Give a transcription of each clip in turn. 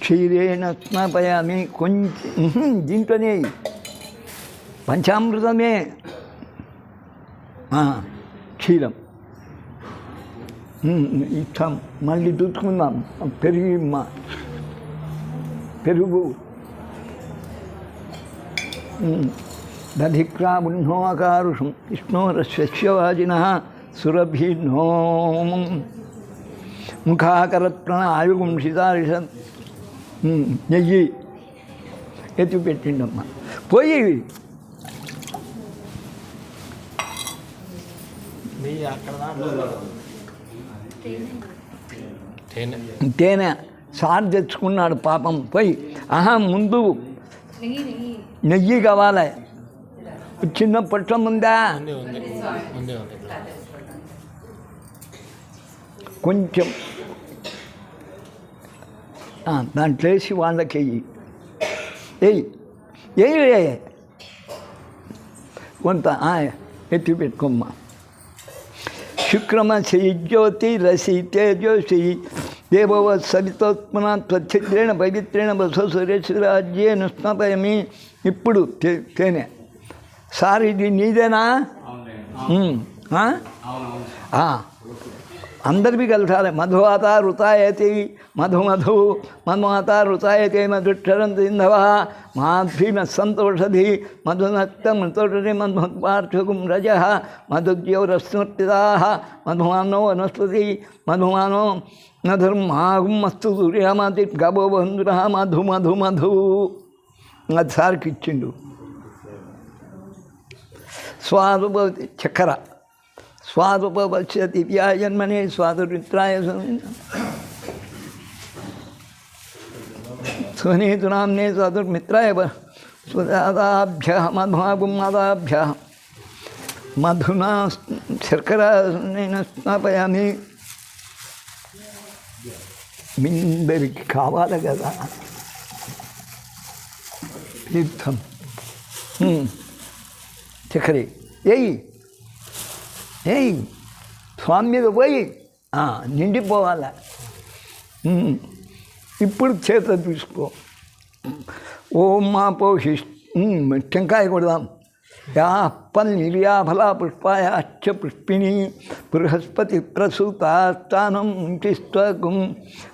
క్షీరేణ స్నాపయామి కొంచెం దీంట్లోనే పంచామృతమే. క్షీరం. ఉమ్, ఇస్తాం మళ్ళీ చూసుకుందాం. పెరిగి మా పెరుగు. దధిక్రాబుహ్నోకారు విష్ణోరస్యవాజిన సురభిన్నో ముఖాకరత్ప్రణ ఆయుగుంషితారిష నెయ్యి ఎత్తి పెట్టిండమ్మ. పోయి. తేనె. సార్ తెచ్చుకున్నాడు పాపం. పోయి. ఆహా ముందు. నెయ్యి కావాలి. చిన్న పొట్టం ఉందా. కొంచెం. దాంట్లో వేసి వాళ్ళకి వెయ్యి వెయ్యి వెయ్యి కొంత ఎత్తి పెట్టుకోమ్మా. శుక్రమసి జ్యోతి రసి తేజోసి దేవవ సవితోత్మన త్వచ్ఛిద్రేణ పవిత్రేణ బస సురేశ్వరాజ్యేన స్నాపయమి ఇప్పుడు తేనె. సార్ ఇది నీదేనా? ఆ. అందరివి కలసాలి మధువాత రుతాయతి మధు మధు మధుమాత రుతాయతే మధుక్షరం సింధవ మాధ్వీమ సంతోషధి మధునక్తం మృతోషి మధుపార్థకుం రజ మధుద్యోరస్మృతిదా మధుమానో వనస్పతి మధుమానో మధుర్మాగుమస్తు సూర్యమతి గబో బంధుర మధు మధు మధు. అది సార్కి ఇచ్చిండు. స్వాదుభవతి చక్కెర स्वादुपवक्ष्य दिव्याजन्मने स्वादुरित्राय स्वनेतुनाम्ने स्वादुर्मित्राय स्वदादाभ्य मधुना शर्करा स्थापयामि मिन्दरिक् कावालगदा तीर्थं शिखरे यही ఏయ్ స్వామి మీద పోయి నిండిపోవాల? ఇప్పుడు చేత తీసుకో ఓం మా పోషి టెంకాయ కొడదాం. యా పల్ పుష్పాయ అచ్చ పుష్పిణి బృహస్పతి ప్రసూతాస్థానం తిస్త్వగుం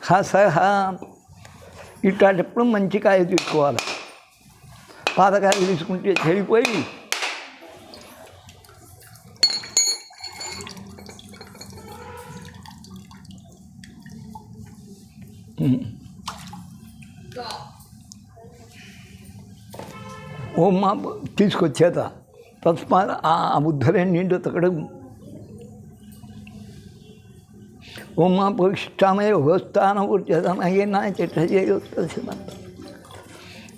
హసహ. ఇట్లాంటప్పుడు మంచి కాయ తీసుకోవాలి. పాతకాయ తీసుకుంటే చెడిపోయి ಓಂ ಮಾ ತೀಸ್ಕೊಚ್ಚೇತ ತಸ್ಮಾತ್ ಆ ಉದ್ಧರೆ ನಿಂಡು ತಕಡೆ ಓಂ ಮಾ ಪವಿಷ್ಟಾಮಯ ಹೋಸ್ತಾನ ಉರ್ಜತಮಯೇನ ಚಿಟ್ಟಜೇಯೋಸ್ತಸಿನ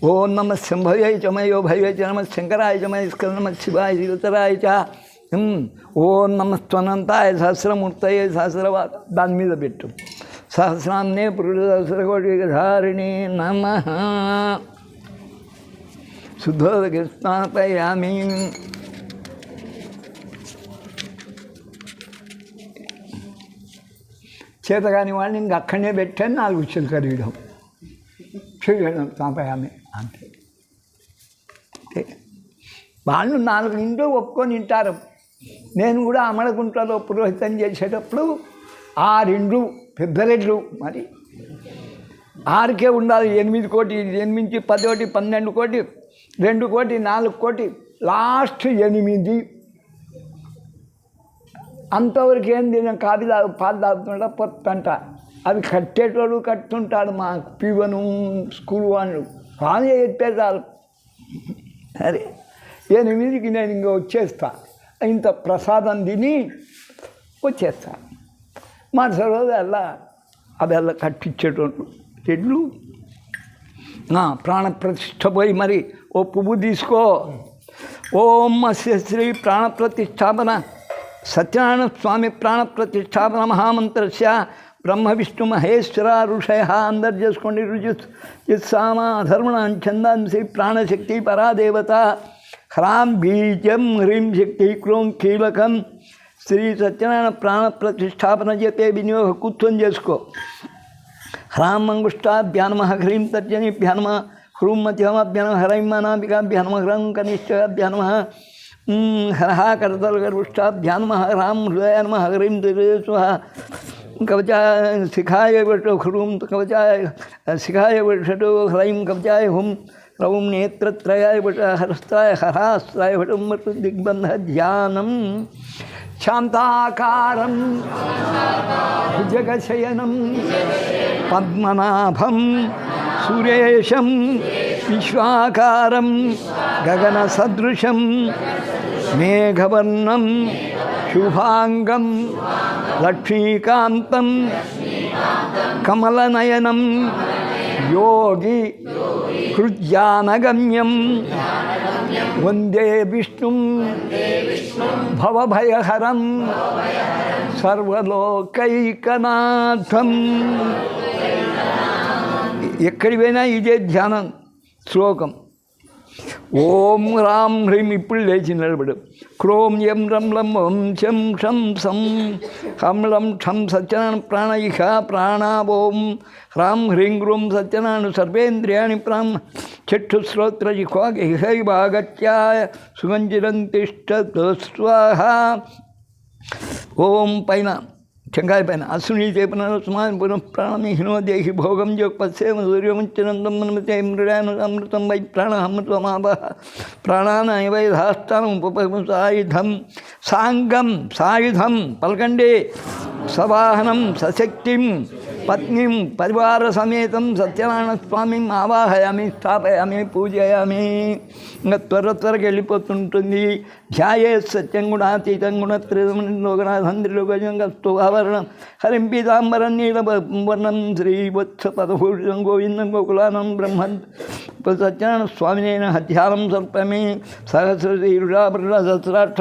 ಓಂ ನಮ ಶಂಭವೈ ಚಮಯೋ ಭಯವೇ ಚ ನಮ ಶಂಕರಾಯ ಚಮಯ ಸ್ಕರ ನಮ ಶಿವಾಯ ಶಿವತರಾಯ ಚ ಹ್ಞೂ ಓಂ ನಮ ಸ್ತನಂತಾಯ ಸಹಸ್ರಮೂರ್ತಯೇ ಸಹಸ್ರವಾದ ದಾನ್ ಮೀದ ಬಿಟ್ಟು సహస్రాన్నే పురుష ధారిణి నమ. శుద్ధోదకి స్నాపయామి చేతగాని వాళ్ళని ఇంక అక్కడనే పెట్టాను నాలుగు చిలుక తీయడం చేయడం స్నాపయామి అంతే. వాళ్ళు నాలుగు ఇంట్లో ఒప్పుకొని తింటారు. నేను కూడా అమరకుంటలో పురోహితం చేసేటప్పుడు ఆ రెండు పెద్ద మరి. ఆరుకే ఉండాలి ఎనిమిది కోటి ఎనిమిది పదోటి పన్నెండు కోటి రెండు కోటి నాలుగు కోటి లాస్ట్ ఎనిమిది. అంతవరకు ఏం తిన కాఫీ పాలు తాగుతుంటా పొత్తంట. అవి కట్టేటోడు కట్టుంటాడు మా పీవను స్కూల్ వాళ్ళు. కానీ చెప్పేదాలు సరే ఎనిమిదికి నేను ఇంకా వచ్చేస్తా. ఇంత ప్రసాదం తిని వచ్చేస్తాను మరుసటి రోజు అలా అది అలా కట్టించేటోళ్ళు చెట్లు ప్రాణప్రతిష్ఠ పోయి మరి ఓ పువ్వు తీసుకో. ఓం అస్య శ్రీ ప్రాణప్రతిష్టాపన సత్యనారాయణ స్వామి ప్రాణప్రతిష్టాపన మహామంత్రస్య బ్రహ్మ విష్ణు మహేశ్వర ఋషయ అందరు చేసుకోండి. రుజు యత్సామ ధర్మణం ఛందాంసి ప్రాణశక్తి పరాదేవత హ్రాం బీజం హ్రీం శక్తి క్రోం కీలకం श्री सत्यनारायण प्राण प्रतिष्ठापन जते विनियोग कुत्थन जिसको ह्राम मंगुष्टा भ्यानम ह्रीम तर्जनी भ्यानम ह्रूम मध्यमाभ्यान हरैमानाबिकाभ्यानम ह्रं कनिश्चयाभ्यानम हरः कर्तलगरुष्टाभ्यानम ह्राम हृदय ह्रीं दुर्यस्वः कवचा शिखाय वटो ह्रूम कवचाय शिखाय वटो ह्रैं, कवचाय हुम रौं नेत्रत्रयाय वट हरस्त्राय, हरास्त्राय वटं दिग्बंध ध्यानम् శాంతాకారం భుజగశయనం పద్మనాభం సురేశం విశ్వాకారం గగనసదృశం మేఘవర్ణం శుభాంగం లక్ష్మీకాంతం కమలనయనం యోగి హృద్యానగమ్యం వందే విష్ణుం భవభయహరం సర్వలోకైకనాథం ఎక్కడి పోయినా ఇదే ధ్యానం శ్లోకం. ஓம் ராம் ஹ்ரீம் இப்படி லேச்சி நிலவிடும் குரோம் எம் ரம் லம் ஓம் செம் ஷம் சம். ஹம் லம் ஷம் சத்யநாராயண பிராணயிகா பிராணாவோம் ஹ்ராம் ஹ்ரீம் குரோம் சத்யநாராயண சர்வேந்திரியாணி பிராம். சட்டு ஸ்ரோத்ரஜிகோகைவாகத்யா சுகஞ்சிரந்திஷ்ட ஸ்வாஹா ஓம் பைனாம் చెంగాయ పైన అశ్విని చేపన స్మాన్ పునః దేహి భోగం జోగ్ పశ్చేమ సూర్యముచ్చనందం మన్మతే మృడాను అమృతం వై ప్రాణ అమృతమాప ప్రాణాన వై ధాస్థానం ఉపపమ సాయుధం. సాంగం సాయుధం పలకండి సవాహనం సశక్తిం పత్నిం పరివార సమేతం సత్యనారాయణ స్వామిం ఆవాహయామి స్థాపయామి పూజయామి. ఇంకా త్వర త్వరగా వెళ్ళిపోతుంటుంది. ధ్యాయే సత్యం గుణాతీతం గుణత్రిలోకనాథంద్రిలోకజంగా స్తుభావరణం హరిం పీతాంబరం నీలవర్ణం శ్రీవత్స పదభూషణం గోవిందం గోకులానం బ్రహ్మ సత్యనారాయణ స్వామినైన ధ్యానం సర్పమే. సహస్ర సహస్రీరుడాభరణ సహస్రాక్ష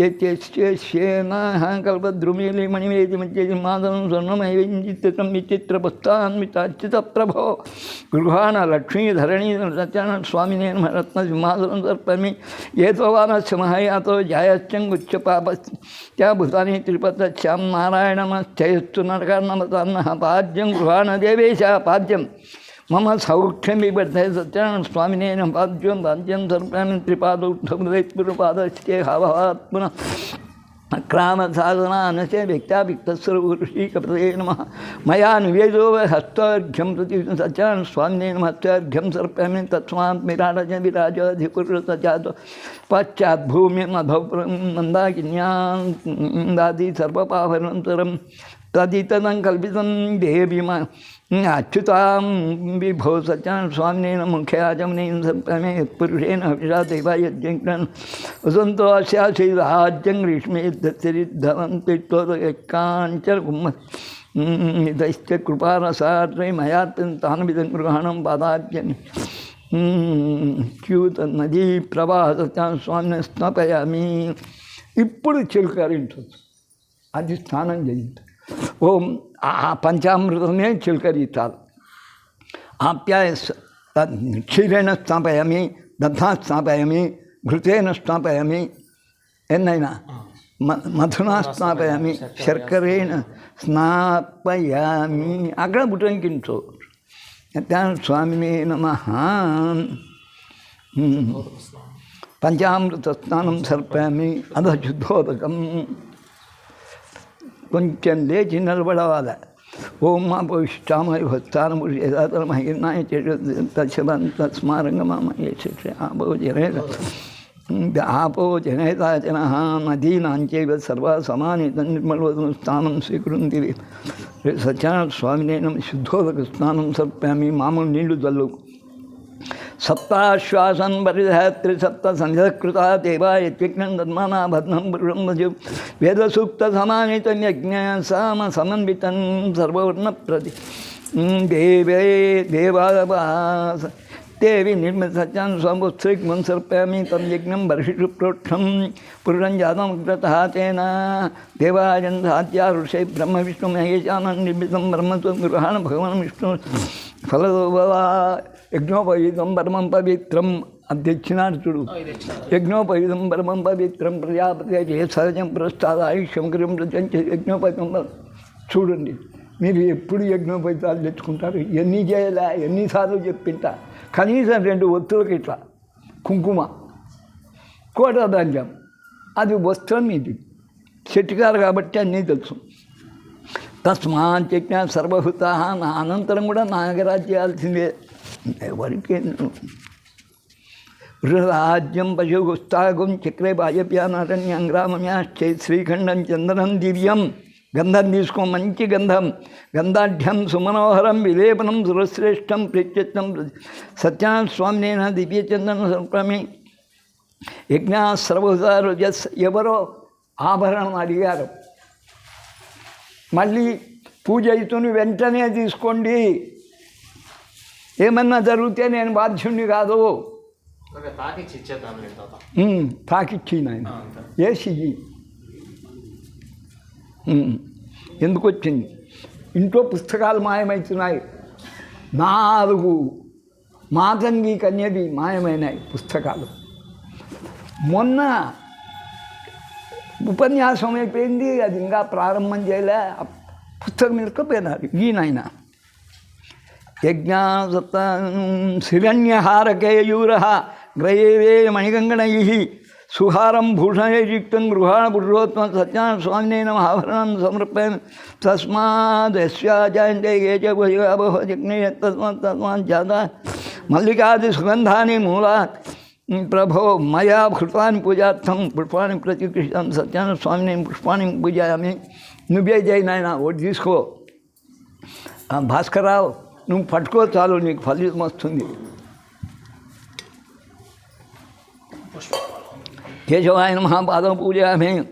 चेत्यश्चेनाकल्पद्रुमीलिमणिमेतिमच्चेतिमादनं स्वर्णमैवञ्जित्यतं प्रभो गृहाण लक्ष्मीधरणी सत्यान स्वामीन रत्न रत्नसिंहासनं सर्पमी ये त्ववानस्य महयातो जायश्चङ्गुच्च पापश्च्या भूतानि त्रिपतश्यां नारायणमस्थयस्तु नरकान्नमतान्नः पाद्यम गृहाण देवेश पाद्यम मम सौख्यम सत्यान सौख्यमिव पाद्यम पाद्यम पाद्यं पाद्यं सर्वान् त्रिपादौद्धृदयपूर्वपादश्चे हवहात्मन अक्रामसाधनानस्य व्यक्ताभिक्तस्वरूषी कपते नम। मैया निवेदो हस्ताघ्यम प्रति सचान स्वामी नम हस्ताघ्यम हस्तार्घ्यं तस्मा विराज विराज विराजाधिपुरसजातो पश्चात मन्दाकिन्यां दादि सर्वपावर तदितदं कल्पितं देवी అచ్యుతాం విభో సత్యాన్ స్వామినేన ముఖ్యాచమనేన సప్తమే పురుషేణ విషా దైవాయజ్ఞం వసంతో అస్యాశ్రీరాజ్యం గ్రీష్మే దరిద్ధవంతి కాంచన కుమ్మ ఇదైశ్చ కృపారసాత్రే మయా తానవిధం గృహణం పాదార్జని క్యూత నదీ ప్రవాహ సత్యాన్ స్వామిని స్నపయామి ఇప్పుడు చిలుకరించవచ్చు అది స్నానం చేయించు ఓం ఆ పంచామృతమే చిలకరించాలి ఆప్యాయ క్షీరేణ స్నాపయామి దధా స్నాపయామి ఘృతేన స్నాపయామి ఎన్నైనా? మధునా స్నాపయామి శర్కరేణ స్నాపయామి అక్కడ బుటంకించు స్వామినే నమ. పంచామృత స్నానం సర్పామి అధ శుద్ధోదకం కొంచెం లేచి నిలబడవాలి ఓం మా భవిష్టామయ భక్తానము యథాతరమహినాయ తశవంత స్మారంగమామయ శిక్ష ఆపో జనేత. ఆపో జనేతాచన నదీనాంచైవ సర్వ సమాని నిర్మలవదన స్థానం స్వీకృంది సత్యనారాయణ స్వామినేనం శుద్ధోదక స్నానం సర్పామి మామూలు నీళ్ళు చల్లు सप्ताश्वासन परिधा त्रिसप्त संध्यकृता देवा यज्ञं दद्मना भद्मं ब्रह्मज वेदसूक्तसमानितं यज्ञसाम समन्वितं सर्ववर्णप्रति देवे देवावास देवी निर्मित सच्चन स्वस्त्रिक मन सर्पयामी तम यज्ञ वर्षिषु प्रोक्षम पुरुषं जातम तेना। देवाजन सात्या ऋषे ब्रह्म विष्णु महेशान निर्मित ब्रह्म तो स्वगृहाण भगवान विष्णु। फलदोभवा। భవా యజ్ఞోపవీతం పరమం పవిత్రం. అది తెచ్చినాడు చూడు. యజ్ఞోపవీతం పరమం పవిత్రం. ప్రజాపతి సహజం పురస్తాద ఆయుష్యం క్రియం ప్రజం యజ్ఞోపవితం చూడండి మీరు ఎప్పుడు యజ్ఞోపవితాలు తెచ్చుకుంటారు? ఎన్ని చేయాలా? ఎన్నిసార్లు చెప్పింటా? కనీసం రెండు ఒత్తులకి ఇట్లా. కుంకుమ కోటదంజం అది వస్త్రం ఇది. చెట్టుకారు కాబట్టి అన్నీ తెలుసు. తస్మాత్ యజ్ఞ సర్వభూత నా అనంతరం కూడా నాగరాజ్యాల్సిందే. ఎవరికి రాజ్యం పశుగుస్తాగం చక్రే వాయవ్యానారణ్యం గ్రామమ్యాశ్చే శ్రీఖండం చందనం దివ్యం. గంధం తీసుకో మంచి గంధం. గంధాఢ్యం సుమనోహరం విలేపనం సురశ్రేష్టం ప్రత్యర్థం సత్యనాథ స్వామినేన దివ్యచందన సంప్రమి యజ్ఞా సర్వదారు జస్ ఎవరో ఆభరణం అడిగారు. మళ్ళీ పూజ అవుతుని వెంటనే తీసుకోండి. ఏమన్నా జరిగితే నేను బాధ్యుణ్ణి కాదు. తాకిచ్చి నాయన. వేసి. ఉమ్, ఎందుకు వచ్చింది? ఇంట్లో పుస్తకాలు మాయమవుతున్నాయి నాలుగు మాతంగి కన్యది మాయమైనాయి పుస్తకాలు. మొన్న ఉపన్యాసం అయిపోయింది అది ఇంకా ప్రారంభం చేయలే. పుస్తకం ఇరుక్కుపోయినారు ఈయన यज्ञासत्तान्सिरण्यहारकेयूरः ग्रयेवे मणिगंगण सुहारम भूषणैर्युक्तं गृहाणपुरुषोत्तमसत्यान् स्वामिने नमाभरणं समर्पयन् तस्मादस्याचान्ते आभरण च भुजगाभवजग्ने तस्मात् तस्मात् मूला प्रभो मैया प्रभो पूजा पुष्पा पूजार्थं पुष्पाणि स्वामी पुष्पा स्वामिने नुभ्य पूजयामि नुव्यजैनायना वोट जिसको। भास्कर राव నువ్వు పట్టుకో చాలు నీకు ఫలితం వస్తుంది. కేశవాయ మహాపాదం పాదం పూజామే.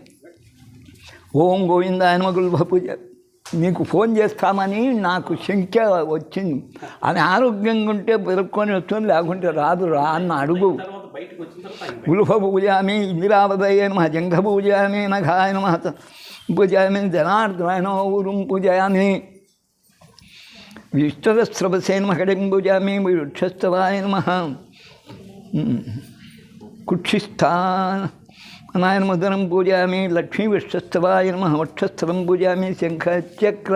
ఓం గోవిందాయ నమ పూజ. నీకు ఫోన్ చేస్తామని నాకు శంక వచ్చింది. అని ఆరోగ్యంగా ఉంటే పెరుక్కొని వస్తుంది లేకుంటే రాదు రా అన్న అడుగు. గుల్ఫ పూజామి ఇందిరావదయ నమ జంఘ పూజామి నఘాయ నమ పూజామి జనార్దనాయ ఊరుం పూజయామి विष्टरस्रवसेन नम। भुजामि वृक्षस्तवाय नम कुक्षिस्थाय मदन पूजा लक्ष्मी वृक्षस्तवाय नम लक्ष्मीवृक्षस्तवाय पूजा शंख चक्र शङ्खचक्र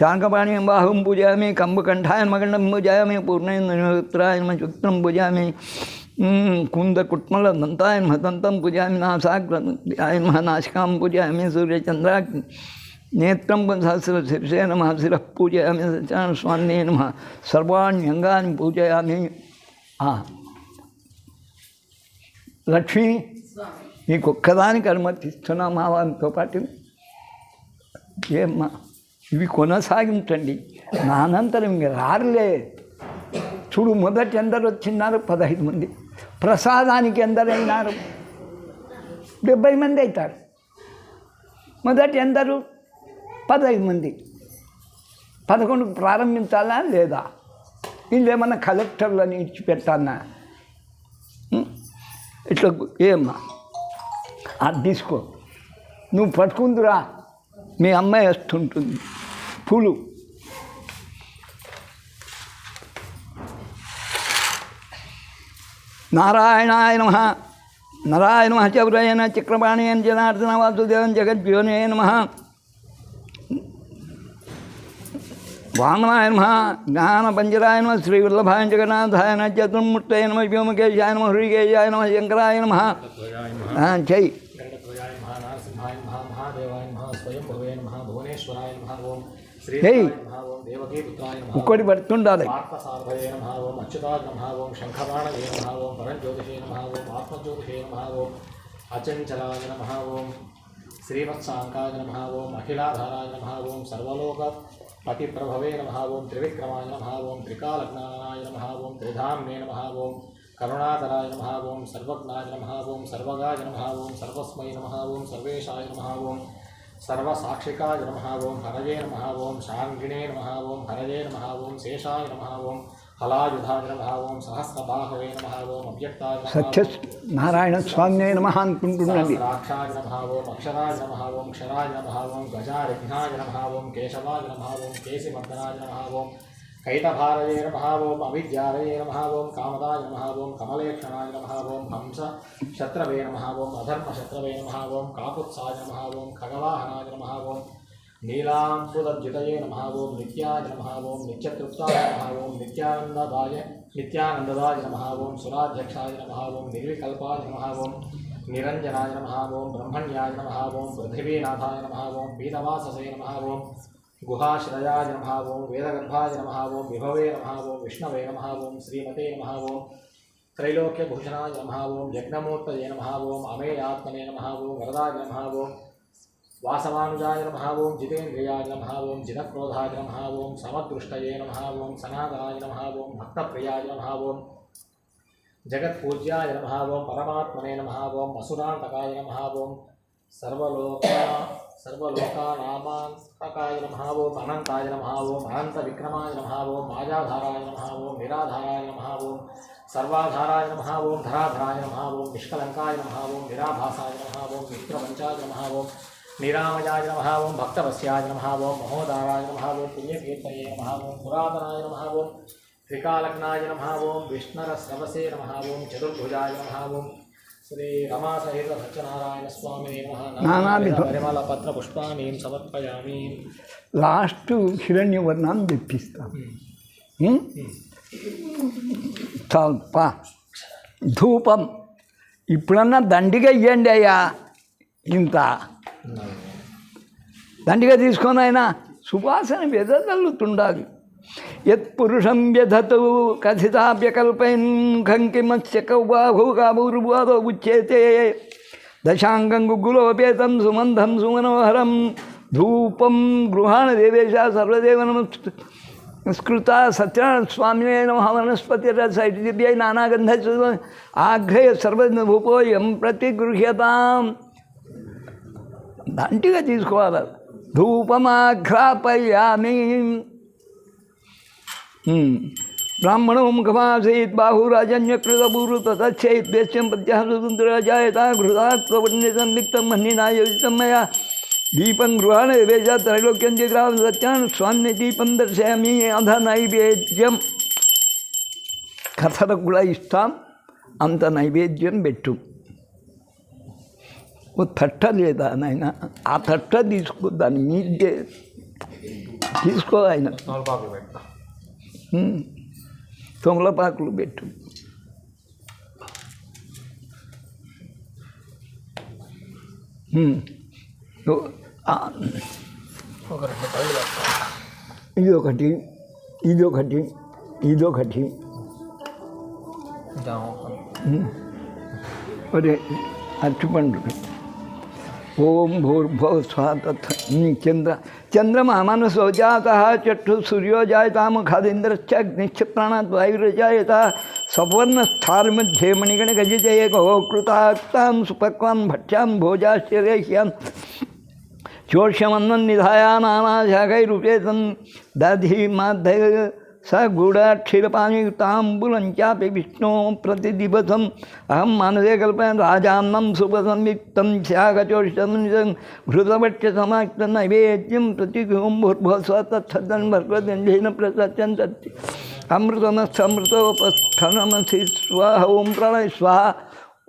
शाङ्कपाणिं पूजा कंबकंठा कम्बकण्ठाय पूजा पूजामि नम चुत्र पूजा पूजामि दंताय नमः दन्तं पूजामि नासाग्रन्ताय नम नाशिका पूजा सूर्यचंद्रा నేత్రంబం సహస్ర శిరసే నమ శిర పూజయామి సత్యాన స్వామి నమ. సర్వాణ్యంగాన్ని పూజయామి. ఆ. లక్ష్మి నీకు ఒక్కదానికి అనుమతిస్తున్నా మా వారితో పాటు. ఏమ్మా ఇవి కొనసాగించండి. నా అనంతరం ఇంక రారులే. చూడు మొదటి ఎందరు వచ్చిన్నారు పదహైదు మంది. ప్రసాదానికి ఎందరైనారు? డెబ్బై మంది అవుతారు మొదటి ఎందరు పదహైదు మంది. పదకొండుకు ప్రారంభించాలా లేదా? వీళ్ళు ఏమన్నా కలెక్టర్లని ఇచ్చిపెట్టానా ఉం? ఇట్లా ఏమ్మా? అది తీసుకో. నువ్వు పట్టుకుందిరా. మీ అమ్మాయి వస్తుంటుంది. పూలు. నారాయణాయ నమ. నారాయణ నమ చౌరయన చక్రపాణేన జనార్దన వాసుదేవం జగజ్యోనే నమ. నమః నరసింహాయ నమః మహాదేవాయ నమః స్వయం భవే నమః భువనేశ్వరాయ నమః ఓం శ్రీ ఏయ్. నమః ఓం దేవకీ పుత్రాయ నమః ఒక్కటి పడుతుండాలి పార్థసారథయే నమః ఓం అచ్యుతాయ నమః ఓం శంఖబాణవే నమః ఓం పరంజ్యోతిషే నమః ఓం ఆత్మజ్యోతిషే నమః ఓం అచంచలాయ నమః ఓం శ్రీవత్సాంకాయ నమః ఓం అఖిలాధారాయ నమః ఓం సర్వలోక अतिप्रभवे नमः ओं त्रिविक्रमाय नमः ओं त्रिकालग्नाय नमः ओं त्रिधाम्ने नमः ओं करुणाकराय नमः ओं सर्वज्ञाय नमः ओं सर्वगाय नमः ओं सर्वस्मै नमः ओं सर्वेशाय नमः ओं सर्वसाक्षिकाय नमः ओं हरये नमः ओं शाङ्गिणे नमः ओं हरये नमः ओं शेषाय नमः ओं సత్య నారాయణ స్వామి నమ అనుకుంటుండండి కైతభారయే నమః ఓం అవిద్యాలయే నమః ఓం కామదాయ నమః ఓం కమలేక్షణాయ నమః ఓం హంస శత్రవే నమః ఓం అధర్మ శత్రవే నమః ఓం కాకుత్సాయ నమః ఓం ఖగవాహనాయ నమః नीलांशुलज्जुतये नमः ॐ नित्याय नमः ॐ नित्यतृप्ताय नमः ॐ नित्यानन्ददाय नित्यानन्ददाय नमः ॐ सुराध्यक्षाय नमः ॐ निर्विकल्पाय नमः ॐ निरंजनाय नमः ॐ ब्रह्मण्याय नमः ॐ पृथ्वीनाथाय नमः ॐ पीतवाससे नमः ॐ गुहाश्रयाय नमः ॐ वेदगर्भाय नमः ॐ विभवे नमः ॐ विष्णवे नमः ॐ श्रीमते नमः ॐ त्रैलोक्यभूषणाय नमः ॐ यज्ञमूर्तये नमः ॐ अमेयात्मने नमः ॐ वरदाय नमः ॐ वासवानुजाय नमः ओं जितेन्द्रियाय नमः ओं जिनक्रोधाय नमः ओं समदृष्टये नमः सनातनाय नमः ओं भक्तप्रियाय नमः ओं जगत्पूज्याय नमः ओं परमात्मने नमः ओं असुरान्तकाय नमः ओं सर्वलोका सर्वलोकानामान्तकाय नमः ओं अनन्ताय नमः ओं अनन्तविक्रमाय नमः ओं माजाधाराय नमः ओं निराधाराय नमः ओं सर्वाधाराय नमः धराधराय नमः ओं निष्कलङ्काय नमः निराभासाय नमः ओं मित्रपञ्चाय नमः నమః ఓం నిరామయాయ నమః ఓం భక్తవస్యాయ నమః ఓం మహోదారాయ నమః ఓం పుణ్యకీర్తయే నమః ఓం పురాతనాయ నమః ఓం త్రికాలగ్నాయ నమః ఓం విష్ణరస్రవసే నమః ఓం చతుర్భుజాయ నమః ఓం శ్రీ రమాసహిత సత్యనారాయణ నానావిధ- పరిమళ పత్ర పుష్పాన్ని సమర్పయామి లాస్ట్ హిరణ్యవర్ణాన్ని తెప్పిస్తాం పా ధూపం ఇప్పుడన్నా దండిగా ఇవ్వండి అయ్యా ఇంత దండిగా తీసుకొని ఆయన సువాసన వెదజల్లుతుండాలి యత్పురుషం వ్యధతు కథితాభ్యకల్పైన్ కంకి మత్స్యకౌబాహుకాబూర్వాదో ఉచ్యేతే దశాంగం గుగ్గులోపేతం సుమంధం సుమనోహరం ధూపం గృహాణ దేవేశ సర్వదేవ నమస్తు. సత్యనారాయణ స్వామినే నమ వనస్పతి రసైటిభ్యై నానాగంధ ఆఘ్రయ సర్వభూపోయం ప్రతిగృహ్యతాం भांटी का चीज़ को धूपमाघ्रापयामी ब्राह्मणो मुखमासीत बाहुराजन्य प्रदपूर्व तथेत वेश्यम प्रत्याहतुंत्र गृहाण वेजा त्रैलोक्यं जग्राम सत्यान् स्वाम्य दीपं दर्शयामि ఓ తట్ట లేదా నాయన? ఆ తట్ట తీసుకో దాని మీదే తీసుకో ఆయన. తొమలపాకులు పెట్టు. ఉమ్. ఓ- ఆ, ఒక రెండు పళ్ళు పెడతా ఇదొకటి ఇదొకటి ఇదొకటి. ఇంకా ఒరే అరటిపండు ओम भूर्भव स्वातथ चंद्र चंद्रमा मनस जाता चक्षु सूर्यो जायता मुखादिंद्रश्च प्राणात्वायुर्जायता सवर्ण स्थार मध्ये मणिगण गजजय गहो कृताक्तां सुपक्वां भट्ट्यां भोजाश्चर्यश्यां चोषमन्वन्निधाया नानाशाखैरूपे दधि माध्य स गूढ़क्षीरपाणियुताम्बुलञ्चापि विष्णु प्रतिदिवसम्। अहम मानसे कल्पयामि राजान्नं सुखसंयुक्तं स्यागचोष्टं घृतवक्षसमाक्तनैवेद्यं प्रतिगुहं भूर्भस्व तत्सदन् भगवदण्डेन प्रसत्यं तत् अमृतमस्तमृतोपस्थनमसि स्वाह, ओं प्रणय स्वाहा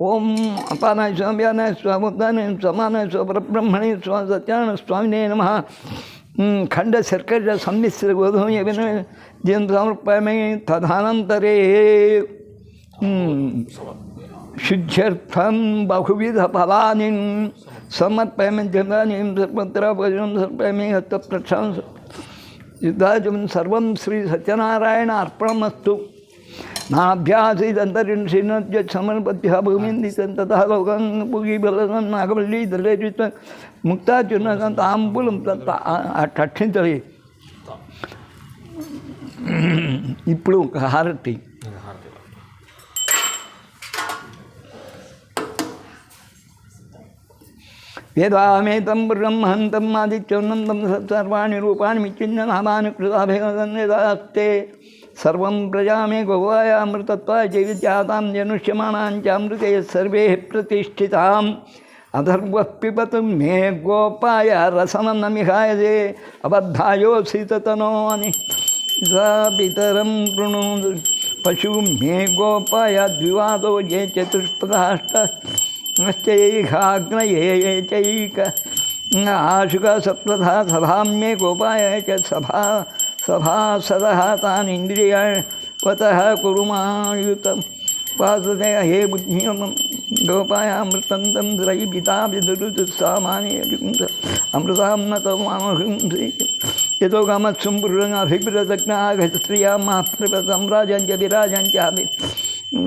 ओम अपना स्वामी अनाय स्वामुदाने स्वरब्रह्मणे स्व सत्यान स्वामी नम। खंड सर्क सम्मिश्र गोधूम जिन समर्पयामि तदनन्तरे शुद्ध्यर्थं बहुविधफलानि समर्पयामि जनानि सर्वत्रभजं समर्पयामि हस्तप्रक्षां युद्धाजं सर्वं श्रीसत्यनारायण अर्पणमस्तु नाभ्यासीदन्तरिणसीनद्यसमर्पद्भ्यः भूमिन्दितं ततः लोकं पुगीबलं नागवल्ली तांबूल मुक्तार्जुनकान्ताम्बुलं तत् तरी ఇప్పుడు ఒక హారతి వేదామేతం బ్రహ్మంతం ఆదిత్యోన్నంతం సర్వాణి రూపాన్ని మిచ్చిన్న నామాని కృతాభిగతే సర్వం ప్రజా మే గోవాయామృతత్వాయ జీవిత్యాతాం జనుష్యమాణాంచామృతే సర్వే ప్రతిష్ఠితాం అధర్వ పిబతు మే గోపాయ రసనం నమిహాయదే అబద్ధాయోసితనో पितरम कृणु। पशु मे गोपाय द्विवाद ये चतुष्पदाष्टश्चैघाग्नये ये ये चैक आशुक सप्तधा सभा मे गोपाय च सभा। सभासदः तान् इन्द्रियवतः कुरुमायुतं वासते हे बुद्धिं गोपायामृतं तं द्रयि पिता विदुरुत्सामाने अमृतां न तमामहिं यथोकामत्सुं पूर्णगाभिप्रसक्ना आघश्रिया मात्रपसंराजञ्च विराजञ्चापि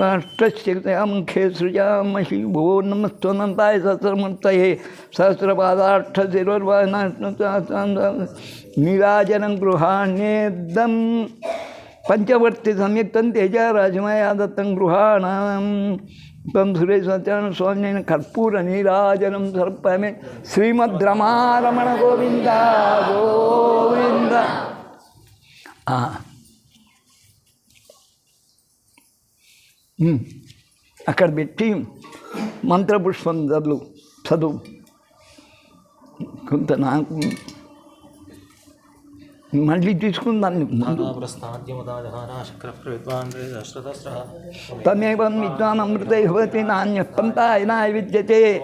राष्ट्रस्यया मुखे सृजामहि भुवो नमस्त्वनन्ताय सहस्रमूर्तये सहस्रपादार्थशिरोर्वाजनं गृहाण्येदम् पञ्चवर्ति सम्यक् तन्त्यज राजमया दत्तं गृहाणाम् త్వం సురేష్ సత్యాన స్వామి కర్పూర నీరాజనం సర్పమే శ్రీమద్ రమారమణ గోవింద గోవింద అక్కడ పెట్టి మంత్రపుష్పం చదువు చదువు కొంత నాకు మళ్ళీ తీసుకుందాన్ని ముందు ప్రస్థాద్యముదాజహానాశక్రవిద్వాన్ తమేవం విద్వాన్ అమృతే భవతి నాణ్య పంతాయనాయ విద్యతే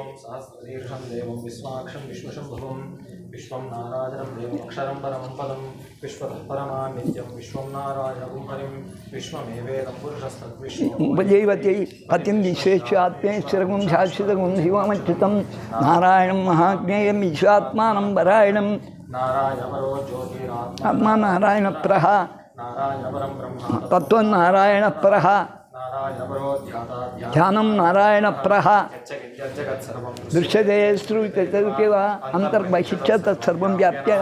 దీర్ఘం దేవం విశ్వాక్షం విశ్వశంభువం విశ్వం నారాయణం దేవం అక్షరం పరమం పదం విశ్వతః పరమా నిత్యం విశ్వం నారాయణం హరిం విశ్వమేవేదం పురుషస్తద్విశ్వం ఉపజీవతి పతిం విశ్వేశ్వాత్మేశ్వరగుం శాశ్వతగుం శివమచ్యుతం నారాయణం మహాజ్ఞేయం విశ్వాత్మానం పరాయణం ప్రహ నారాయణపరం తత్వం నారాయణ ప్రహ నారాయణపరో ధ్యానం నారాయణ दृश्यते श्रु तदुपेव अन्तर्बहिश्च तत्सर्वं व्याप्य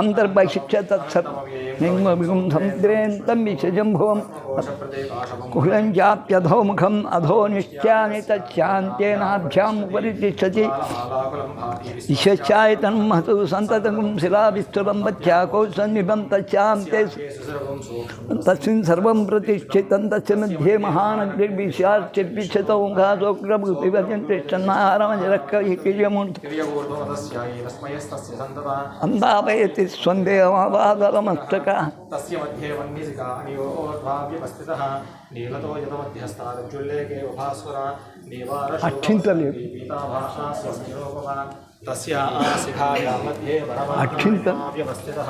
अन्तर्बहिश्च तत्सर्वं समुद्रेऽन्तं विशजम्भुवं कुहलं चाप्यधो मुखम अधो निश्चामि महतु सतत शिलाविस्तुलं बध्याको सन्निभं तच्छान्ते तस्मिन् मध्ये తస్మయస్తస్య సంతత అందాపయతి ఉభాస్వర అక్షింతలేదు. శిఖాయా మధ్యే అక్షింత- వ్యవస్థితः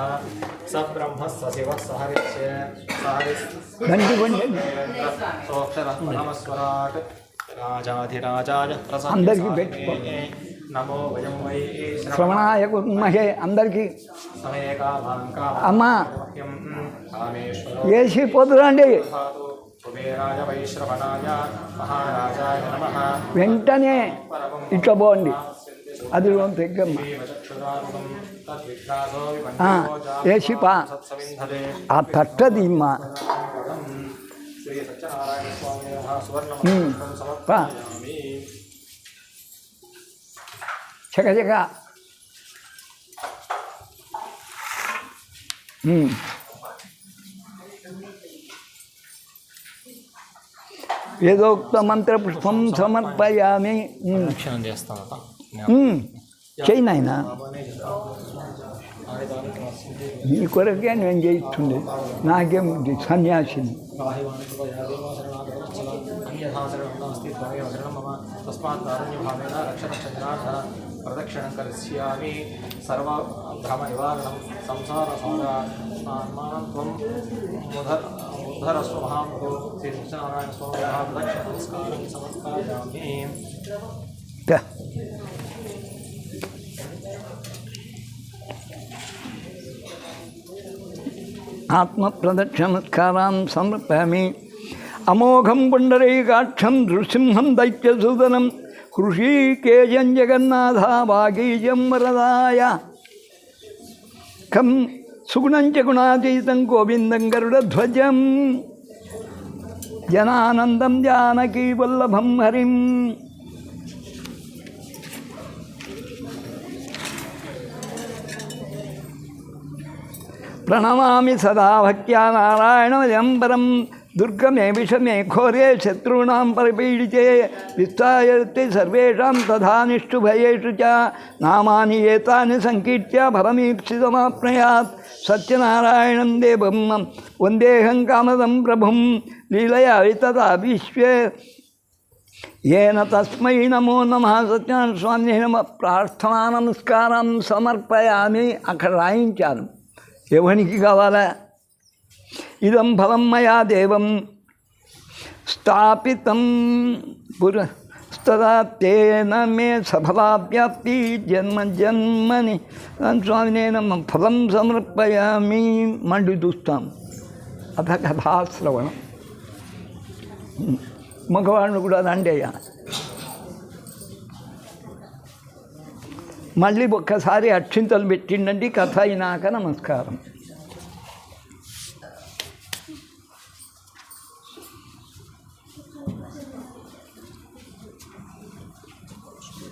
స బ్రహ్మ స శివ సహరిష్య సహరిస్ దండి కొండి సోక్షరస్వరాట్ రాజాధిరాజాయ అందరికీ వై శ్రవణాయ కుర్మహే అందరికీ అమ్మా. పోతురండి. నమ. వెంటనే ఇట్లా అది తెగ్గమ్మ తద్విగ్రాసో ఆ, తట్టది శ్రీ సత్యనారాయణ స్వామి నమః సువర్ణ ఉమ్. పా. సమర్పయామి చకచక ఉమ్. వేదోక్త మంత్ర పుష్పం సమర్పయామి ఉమ్. రక్షణం చేస్తాను ఉమ్. చెయ్యి నాయనా నీ కొరకే నేను చేయిస్తుండే నాకేం సన్యాసిని ప్రదక్షిణం కరిష్యామి సర్వభ్రమ నివారణం సంసార సౌరాత్మానం త్వం ముధర్ ఉద్ధరస్వ మహాప్రభు శ్రీ సత్యనారాయణ స్వామి ప్రదక్షిణ నమస్కారం సమర్పయామి ఆత్మప్రదక్షిణమస్కారాన్ సమర్పయామి అమోఘం పుండరీకాక్షం నృసింహం దైత్యసూదనం హృషీకేయం జగన్నాథ వాగీజం వరదాయ కం సుగుణం చ గుణాతీతం గోవిందం గరుడధ్వజం జనానందం జానకీ వల్లభం ప్రణమామి సదా భక్త్యా నారాయణమయం పరం. దుర్గమే విషమే ఘోరే శత్రూణాం పరిపీడితే విస్తాయతే సర్వేషాం తథా నిష్ఠుభయేషు చ. నామాని ఏతాని సంకీర్త్య ఫలమీప్సితమాప్నయాత్ సత్యనారాయణం దేవం వందేహం కామదం ప్రభుం. లీలయా వితదా విశ్వే ఏన తస్మై నమో నమ సత్యనారాయణ స్వామి ప్రార్థనా నమస్కారం సమర్పయామి. అక్కడ రాయించాను ఎవనికి కావాలా? ఇదం ఫలం మయా దేవం స్థాపితం పుర తదా తేన మే సఫలావ్యాప్తి జన్మ జన్మని. దాని స్వామి నేను ఫలం సమర్పయామి మండి చూస్తాం. అథ కథాశ్రవణం. మగవాళ్ళు కూడా రండి మళ్ళీ ఒక్కసారి అక్షింతలు పెట్టిండండి కథ అయినాక నమస్కారం.